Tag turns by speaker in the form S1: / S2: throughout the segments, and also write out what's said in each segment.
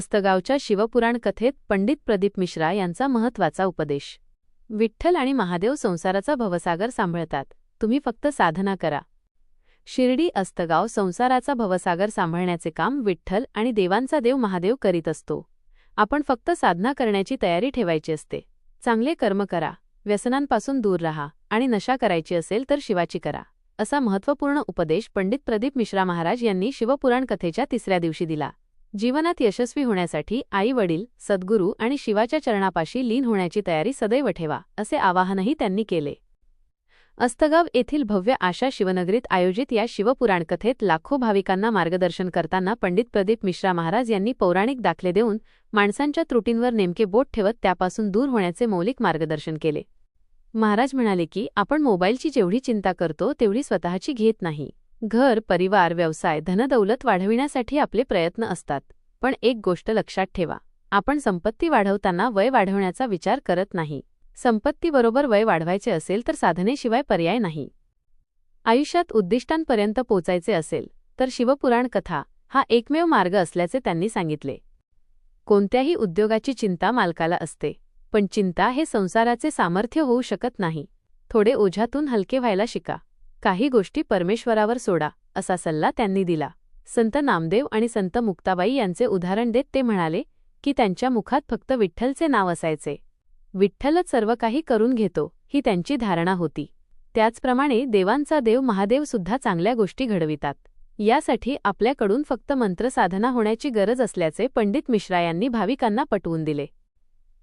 S1: अस्तगावच्या शिवपुराण कथेत पंडित प्रदीप मिश्रा यांचा महत्त्वाचा उपदेश. विठ्ठल आणि महादेव संसाराचा भवसागर सांभाळतात. तुम्ही फक्त साधना करा. शिर्डी अस्तगाव संसाराचा भवसागर सांभाळण्याचे काम विठ्ठल आणि देवांचा देव महादेव करीत असतो. आपण फक्त साधना करण्याची तयारी ठेवायची असते. चांगले कर्म करा. व्यसनांपासून दूर राहा आणि नशा करायची असेल तर शिवाची करा. असा महत्त्वपूर्ण उपदेश पंडित प्रदीप मिश्रा महाराज यांनी शिवपुराण कथेच्या तिसऱ्या दिवशी दिला. जीवनात यशस्वी होण्यासाठी आई वडील सद्गुरू आणि शिवाच्या चरणापाशी लीन होण्याची तयारी सदैव ठेवा असे आवाहनही त्यांनी केले. अस्तगाव येथील भव्य आशा शिवनगरीत आयोजित या शिवपुराण कथेत लाखो भाविकांना मार्गदर्शन करताना पंडित प्रदीप मिश्रा महाराज यांनी पौराणिक दाखले देऊन माणसांच्या त्रुटींवर नेमके बोट ठेवत त्यापासून दूर होण्याचे मौलिक मार्गदर्शन केले. महाराज म्हणाले की आपण मोबाईलची जेवढी चिंता करतो तेवढी स्वतःची घेत नाही. घर परिवार व्यवसाय धनदौलत वाढविण्यासाठी आपले प्रयत्न असतात. पण एक गोष्ट लक्षात ठेवा आपण संपत्ती वाढवताना वय वाढवण्याचा विचार करत नाही. संपत्तीबरोबर वय वाढवायचे असेल तर साधनेशिवाय पर्याय नाही. आयुष्यात उद्दिष्टांपर्यंत पोचायचे असेल तर शिवपुराण कथा हा एकमेव मार्ग असल्याचे त्यांनी सांगितले. कोणत्याही उद्योगाची चिंता मालकाला असते पण चिंता हे संसाराचे सामर्थ्य होऊ शकत नाही. थोडे ओझ्यातून हलके व्हायला शिका. काही गोष्टी परमेश्वरावर सोडा असा सल्ला त्यांनी दिला. संत नामदेव आणि संत मुक्ताबाई यांचे उदाहरण देत ते म्हणाले की त्यांच्या मुखात फक्त विठ्ठलचे नाव असायचे. विठ्ठलच सर्व काही करून घेतो ही त्यांची धारणा होती. त्याचप्रमाणे देवांचा देव महादेव सुद्धा चांगल्या गोष्टी घडवितात. यासाठी आपल्याकडून फक्त मंत्रसाधना होण्याची गरज असल्याचे पंडित मिश्रा यांनी भाविकांना पटवून दिले.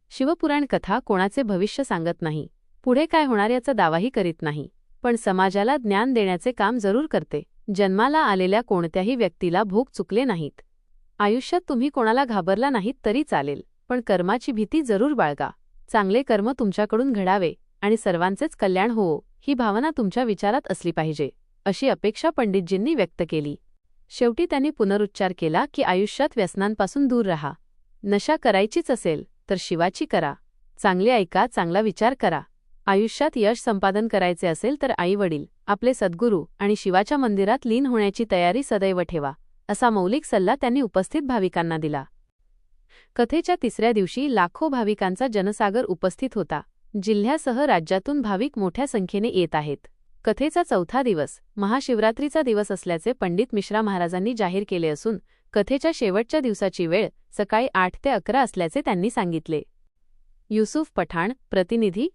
S1: शिवपुराण कथा कोणाचे भविष्य सांगत नाही. पुढे काय होणार याचा दावाही करीत नाही. पण समाजाला ज्ञान देण्याचे काम जरूर करते. जन्माला आलेल्या कोणत्याही व्यक्तीला भोग चुकले नाहीत. आयुष्यात तुम्ही कोणाला घाबरला नाहीत तरी चालेल पण कर्माची भीती जरूर बाळगा. चांगले कर्म तुमच्याकडून घडावे आणि सर्वांचेच कल्याण होवो ही भावना तुमच्या विचारात असली पाहिजे अशी अपेक्षा पंडितजींनी व्यक्त केली. शेवटी त्यांनी पुनरुच्चार केला की आयुष्यात व्यसनांपासून दूर रहा. नशा करायचीच असेल तर शिवाची करा. चांगले ऐका चांगला विचार करा. आयुष्यात यश संपादन करायचे असेल तर आईवडील आपले सद्गुरू आणि शिवाच्या मंदिरात लीन होण्याची तयारी सदैव ठेवा असा मौलिक सल्ला त्यांनी उपस्थित भाविकांना दिला. कथेच्या तिसऱ्या दिवशी लाखो भाविकांचा जनसागर उपस्थित होता जिल्ह्यासह राज्यातून भाविक मोठ्या संख्येने येत आहेत. कथेचा चौथा दिवस महाशिवरात्रीचा दिवस असल्याचे पंडित मिश्रा महाराजांनी जाहीर केले असून कथेच्या शेवटच्या दिवसाची वेळ सकाळी आठ ते अकरा असल्याचे त्यांनी सांगितले. युसुफ पठाण प्रतिनिधी